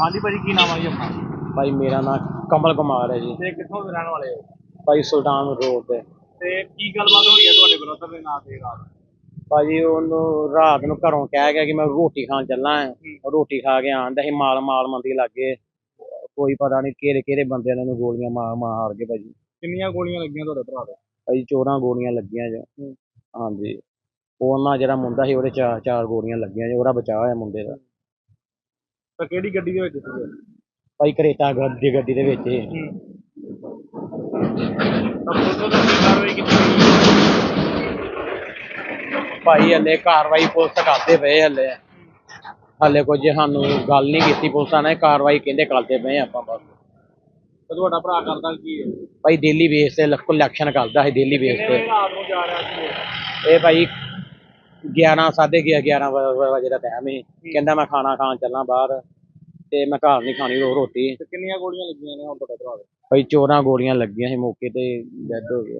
ਹਾਂਜੀ ਭਾਜੀ ਕੀ ਨਾਮ ਆ ਜੀ ਆਪਣਾ? ਭਾਈ ਮੇਰਾ ਨਾਮ ਕਮਲ ਕੁਮਾਰ ਹੈ ਜੀ। ਤੇ ਕਿੱਥੋਂ ਦੇ ਰਹਿਣ ਵਾਲੇ ਹੋ? ਭਾਈ ਸੁਲਤਾਨ ਰੋਡ ਤੇ। ਤੇ ਕੀ ਗੱਲਬਾਤ ਹੋਈ ਹੈ ਤੁਹਾਡੇ ਬ੍ਰਦਰ ਦੇ ਨਾਂ ਤੇ ਰਾਤ? ਭਾਜੀ ਉਹਨੂੰ ਰਾਤ ਨੂੰ ਘਰੋਂ ਕਹਿ ਗਿਆ ਕਿ ਮੈਂ ਰੋਟੀ ਖਾਣ ਚੱਲਾਂ ਆਂ। ਉਹ ਰੋਟੀ ਖਾ ਕੇ ਆਂਦਾ ਸੀ ਮਾਲ ਮਾਲ ਮੰਦੀ ਲੱਗੇ। ਕੋਈ ਪਤਾ ਨਹੀਂ ਕਿਹੜੇ ਕਿਹੜੇ ਬੰਦਿਆਂ ਨੇ ਉਹਨੂੰ ਗੋਲੀਆਂ ਮਾਰ ਮਾਰ ਕੇ ਭਾਜੀ। ਕਿੰਨੀਆਂ ਗੋਲੀਆਂ ਲੱਗੀਆਂ ਤੁਹਾਡੇ ਭਰਾ ਦੇ? ਭਾਜੀ ਚੋਰਾਂ ਗੋਲੀਆਂ ਲੱਗੀਆਂ ਜੋ। ਹਾਂਜੀ। ਉਹਨਾਂ ਜਿਹੜਾ ਮੁੰਡਾ ਸੀ ਉਹਦੇ ਚਾਰ ਚਾਰ ਗੋਲੀਆਂ ਲੱਗੀਆਂ ਜੋ ਉਹਦਾ ਬਚਾਅ ਹੋਇਆ ਮੁੰਡੇ ਦਾ। ਤਾਂ ਕਿਹੜੀ ਗੱਡੀ ਦੇ ਵਿੱਚ ਸੀਗੇ ਭਾਈ ਕਰੇਟਾ ਗੱਡੀ ਗੱਡੀ ਦੇ ਵਿੱਚ ਹੀ। ਤਾਂ ਪੁਲਿਸ ਵੱਲੋਂ ਕੀ ਕਾਰਵਾਈ ਕੀਤੀ ਗਈ ਭਾਈ ਹਲੇ ਕਾਰਵਾਈ ਪੁਲਿਸ ਕਰਦੇ ਪਏ ਹਲੇ। ਹਲੇ ਕੁਝ ਸਾਨੂੰ ਗੱਲ ਨਹੀਂ ਕੀਤੀ ਪੁਲਿਸਾਂ ਨੇ ਕਾਰਵਾਈ ਕਹਿੰਦੇ ਕਰਦੇ ਪਏ ਆਪਾਂ ਬਸ। ਤੇ ਤੁਹਾਡਾ ਭਰਾ ਕਰਦਾ ਕੀ ਹੈ? ਭਾਈ ਡੇਲੀ ਬੇਸ ਤੇ ਕਲੈਕਸ਼ਨ ਕਰਦਾ ਹੈ ਡੇਲੀ ਬੇਸ ਤੇ। ਵਜੇ ਰਾਤ ਨੂੰ ਜਾ ਰਿਹਾ ਸੀ ਇਹ ਭਾਈ 11 ਸਾਢੇ 11 ਵਜੇ ਦਾ ਟਾਈਮ ਸੀ। ਕਹਿੰਦਾ ਮੈਂ ਖਾਣਾ ਖਾਣ ਚੱਲਾਂ ਬਾਹਰ ਤੇ ਮੈਂ ਘਰ ਨਹੀਂ ਖਾਣੀ ਰੋ ਰੋਟੀ। ਤੇ ਕਿੰਨੀਆਂ ਗੋਲੀਆਂ ਲੱਗੀਆਂ ਨੇ ਹੁਣ ਤੁਹਾਡੇ ਭਰਾ ਦੇ? ਭਾਈ ਚੋਰਾਂ ਗੋਲੀਆਂ ਲੱਗੀਆਂ ਸੀ ਮੌਕੇ ਤੇ ਡੈਡ ਹੋ ਗਏ।